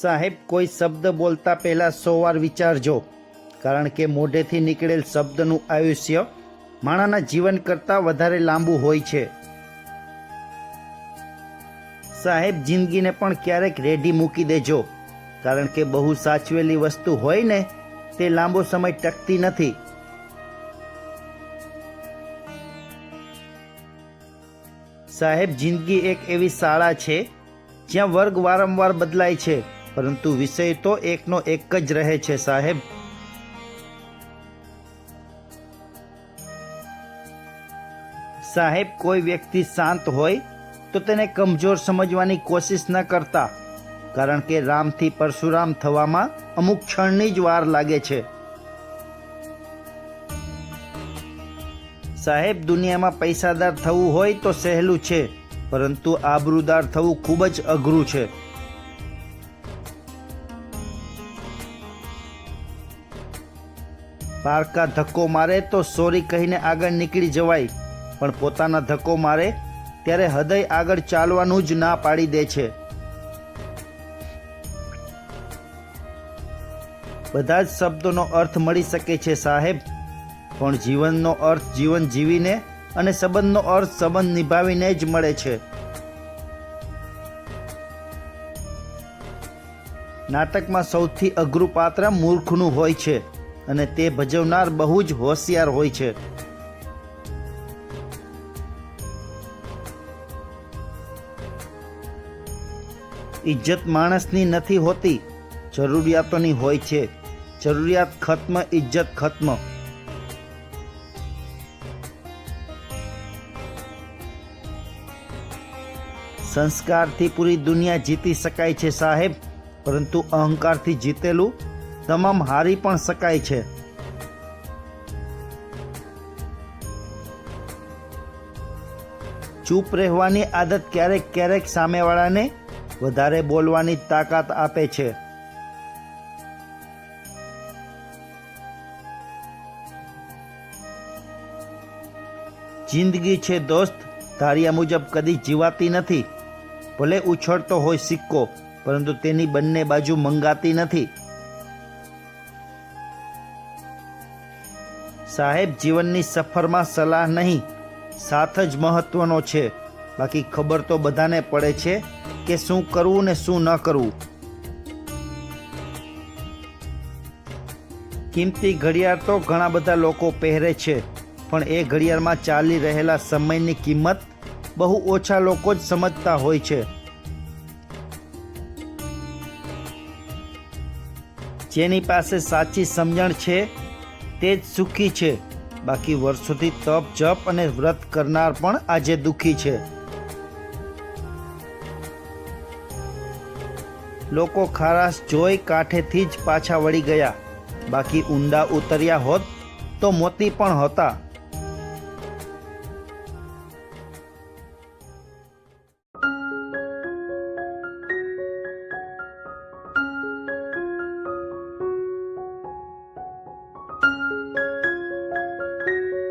સાહેબ, કોઈ શબ્દ બોલતા પહેલાં સો વાર વિચારજો, કારણ કે મોઢેથી નીકળેલ શબ્દનું આયુષ્ય માણાના જીવન કરતાં વધારે લાંબુ હોય છે. સાહેબ, જિંદગીને પણ ક્યારેક રેડી મૂકી દેજો, કારણ કે બહુ સાચવેલી વસ્તુ હોય ને, તે લાંબો સમય ટકતી નથી. સાહેબ, જિંદગી એક એવી શાળા છે, જ્યાં વર્ગ વારંવાર બદલાય છે. પરંતુ વિષય તો એકનો એક જ રહે છે, સાહેબ. સાહેબ, કોઈ વ્યક્તિ શાંત હોય તો તેને કમજોર સમજવાની કોશિશ ન કરતા, કારણ કે રામથી પરશુરામ થવામાં અમુક ક્ષણની જ વાર લાગે છે. સાહેબ, દુનિયામાં પૈસાદાર થવું હોય તો સહેલું છે, પરંતુ આબરૂદાર થવું ખૂબ જ અઘરું છે. પારકા ધક્કો મારે તો સોરી કહીને આગળ નીકળી જવાય. પણ પોતાના ધક્કો મારે ત્યારે હૃદય આગળ ચાલવાનું જ ના પાડી દે છે. બધા જ શબ્દોનો અર્થ મળી શકે છે સાહેબ. પણ જીવનનો અર્થ જીવન જીવીને અને સંબંધનો અર્થ સંબંધ નિભાવીને જ મળે છે. નાટકમાં સૌથી અઘરું પાત્ર મૂર્ખનું હોય છે. અને તે ભજવનાર બહુ જ હોશિયાર હોય છે. ઇજ્જત માણસની નથી હોતી, જરૂરિયાતોની હોય છે. જરૂરિયાત ખત્મ ઇજ્જત ખત્મ. સંસ્કારથી પૂરી દુનિયા જીતી શકાય છે સાહેબ, પરંતુ અહંકારથી જીતેલું તમામ હારી પણ શકાય છે. ચૂપ રહેવાની આદત ક્યારેક ક્યારેક સામેવાળાને વધારે બોલવાની તાકાત આપે છે. જિંદગી છે દોસ્ત, ધાર્યા મુજબ કદી જીવાતી નથી. ભલે ઉછળતો હોય સિક્કો, પરંતુ તેની બંને બાજુ મંગાતી નથી. સાહેબ, જીવનની સફરમાં સલાહ નહીં. સાથ જ મહત્વનો છે. બાકી ખબર તો બધાને પડે છે કે શું કરવું ને શું ન કરવું. કિંમતી ઘડિયાળ તો ઘણા બધા લોકો પહેરે છે, પણ એ ઘડિયાળમાં ચાલી રહેલા સમયની કિંમત બહુ ઓછા લોકો જ સમજતા હોય છે. જેની પાસે સાચી સમજણ છે તે જ સુખી છે. બાકી વર્ષોથી તપ, જપ અને વ્રત કરનાર પણ આજે દુઃખી છે. લોકો ખારાશ જોઈ કાંઠેથી જ પાછા વળી ગયા. બાકી ઊંડા ઉતર્યા હોત તો મોતી પણ હતા.